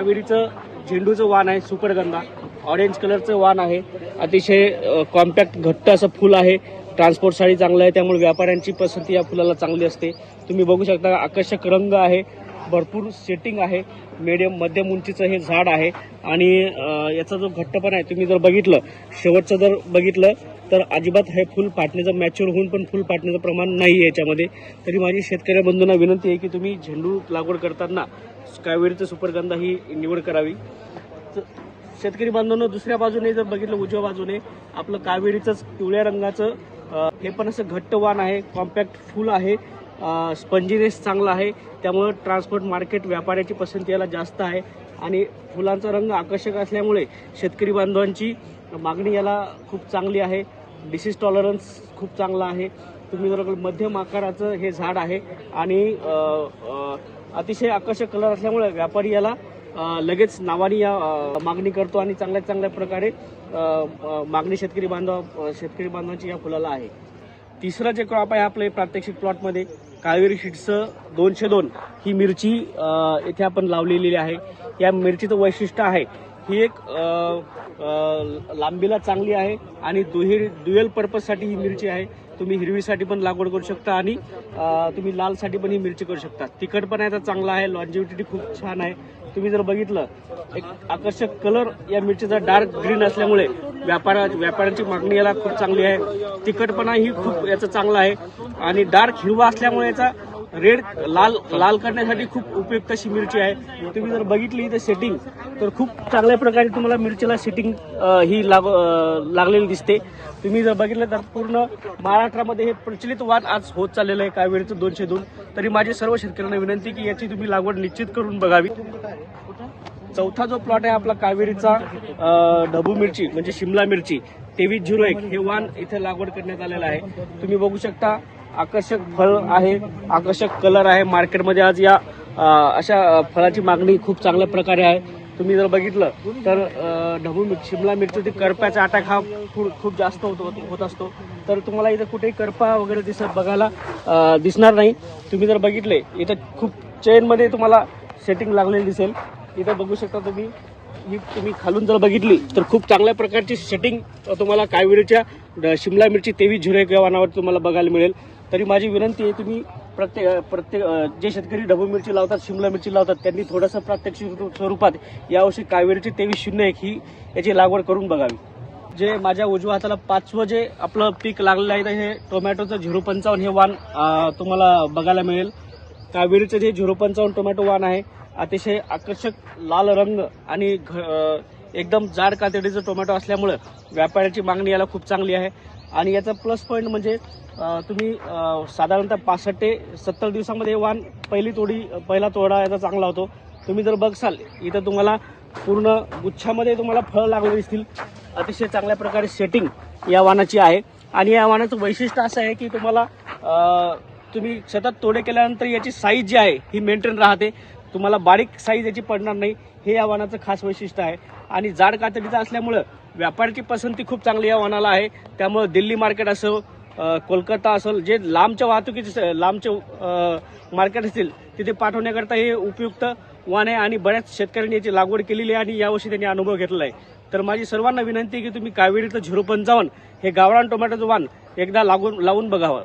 कावेरीचं झेंडूचं वाण आहे सुपरगंधा. ऑरेंज कलरचं वाण आहे. अतिशय कॉम्पॅक्ट घट्ट असं फुल आहे. ट्रान्सपोर्टसाठी चांगलं आहे त्यामुळे व्यापाऱ्यांची पसंती या फुलाला चांगली असते. तुम्ही बघू शकता आकर्षक रंग आहे. भरपूर सेटिंग आहे. मिडियम मध्यम उंचीचं हे झाड आहे. आणि याचा जो घट्टपणा आहे तुम्ही जर बघितलं शेवटचं जर बघितलं तर अजिबात हे फुल फाटण्याचं मॅच्युअर होऊन पण फुल फाटण्याचं प्रमाण नाही आहे याच्यामध्ये. तरी माझी शेतकरी बंधूंना विनंती आहे की तुम्ही झेंडू लागवड करताना कावेरीचं सुपरगंधा ही निवड करावी. तर शेतकरी बांधवांनो दुसऱ्या बाजूने जर बघितलं उजव्या बाजूने आपलं कावेरीचंच पिवळ्या रंगाचं हे पण असं घट्ट वाण आहे कॉम्पॅक्ट फुल आहे. स्पंजीनेस चांगला आहे. त्यामुळं ट्रान्सपोर्ट मार्केट व्यापाऱ्याची पसंती याला जास्त आहे. आणि फुलांचा रंग आकर्षक असल्यामुळे शेतकरी बांधवांची मागणी याला खूप चांगली आहे. डिसीज टॉलरन्स खूप चांगला आहे. तुम्ही जर मध्यम आकाराचं हे झाड आहे. आणि अतिशय आकर्षक कलर असल्यामुळे व्यापारी याला लगेच नावाने या मागणी करतो आणि चांगल्या चांगल्या प्रकारे मागणी शेतकरी बांधव शेतकरी बांधवांची या फुलाला आहे. तिसरा जे क्रॉप आहे आपले प्रात्यक्षिक प्लॉटमध्ये कावेरी शीट्सचं दोनशे दोन ही मिरची येथे इथे आपण लावलेली आहे. या मिरचीचं वैशिष्ट्य आहे ही एक लांबीला चांगली आहे आणि दुहेरी दुएल पर्पजसाठी ही मिरची आहे. तुम्ही हिरवीसाठी पण लागवड करू शकता आणि तुम्ही लालसाठी पण ही मिरची करू शकता. तिखटपणा याचा चांगला आहे लॉन्जिव्हिटी खूप छान आहे. तुम्ही जर बघितलं एक आकर्षक कलर या मिरचीचा डार्क ग्रीन असल्यामुळे व्यापारा व्यापाऱ्यांची मागणी याला खूप चांगली आहे. तिखटपणा ही खूप याचा चांगला आहे. आणि डार्क हिरवा असल्यामुळे याचा रेड लाल लाल करण्यासाठी खूप उपयुक्त अशी मिरची आहे. तुम्ही जर बघितली तर सेटिंग तर खूप चांगल्या प्रकारे तुम्हाला मिरचीला सेटिंग ही लाग लागलेली दिसते. तुम्ही जर बघितलं तर पूर्ण महाराष्ट्रामध्ये हे प्रचलित वाद आज होत चाललेलं आहे कावेरीचं दोनशे दोन. तरी माझी सर्व शेतकऱ्यांना विनंती की याची तुम्ही लागवड निश्चित करून बघावी. चौथा जो प्लॉट आहे आपला कावेरीचा ढबू मिरची म्हणजे शिमला मिरची तेवीस झिरो एक हे वाण इथे लागवड करण्यात आलेलं आहे. तुम्ही बघू शकता आकर्षक फळ आहे आकर्षक कलर आहे. मार्केटमध्ये आज या अशा फळाची मागणी खूप चांगल्या प्रकारे आहे. तुम्ही जर बघितलं तर ढबू मिर- शिमला मिरची करप्याचा अटॅक हा खूप खूप जास्त होतो होत असतो. तर तुम्हाला इथं कुठेही करपा वगैरे दिसत बघायला दिसणार नाही. तुम्ही जर बघितले इथं खूप चेनमध्ये तुम्हाला सेटिंग लागलेली दिसेल. इथं बघू शकता तुम्ही ही तुम्ही खालून जर बघितली तर खूप चांगल्या प्रकारची सेटिंग तुम्हाला कावेरीच्या शिमला मिरची तेवीस झिरो या तुम्हाला बघायला मिळेल. तरी माझी विनंती आहे तुम्ही प्रत्येक प्रत्येक जे शेतकरी ढबू मिरची लावतात शिमला मिरची लावतात त्यांनी थोडंसं प्रात्यक्षिक स्वरूपात यावर्षी कावेरीची तेवीस शून्य एक ही याची लागवड करून बघावी. जे माझ्या उजव्या हाताला पाचवं जे आपलं पीक लागलेलं आहे तर हे टोमॅटोचं झिरो पंचावन्न हे वाण तुम्हाला बघायला मिळेल. कावेरीचं जे झिरो पंचावन्न टोमॅटो वाण आहे अतिशय आकर्षक लाल रंग आणि घ- एकदम जाड कातडीचं टोमॅटो असल्यामुळं व्यापाऱ्याची मागणी याला खूप चांगली आहे. आणि याचा प्लस पॉईंट म्हणजे तुम्ही साधारणतः पासष्ट ते सत्तर दिवसामध्ये वाहन वाण पहिली तोडी पहिला तोडा याचा चांगला होतो. तुम्ही जर बघसाल इथं तुम्हाला पूर्ण गुच्छामध्ये तुम्हाला फळं लागले दिसतील. अतिशय चांगल्या प्रकारे सेटिंग या वाणाची आहे. आणि या वाणाचं वैशिष्ट्य असं आहे की तुम्हाला तुम्ही सतत तोडे केल्यानंतर याची साईज जी आहे ही मेंटेन राहते. तुम्हाला बारीक साईज याची पडणार नाही. हे या वाहनाचं खास वैशिष्ट्य आहे. आणि जाड कातडीचं असल्यामुळं व्यापाराची पसंती खूप चांगली या वाहनाला आहे. त्यामुळं दिल्ली मार्केट असो कोलकाता असेल जे लांबच्या वाहतुकीचे स- लांबचे मार्केट असतील तिथे पाठवण्याकरता हे उपयुक्त वाण आहे आणि बऱ्याच शेतकऱ्यांनी याची लागवड केलेली आहे आणि यावर्षी त्यांनी अनुभव घेतलेला आहे. तर माझी सर्वांना विनंती आहे की तुम्ही कावेरीचं झिरो पंचावन्न हे गावरान टोमॅटोचं वाण एकदा लागून लावून बघावं.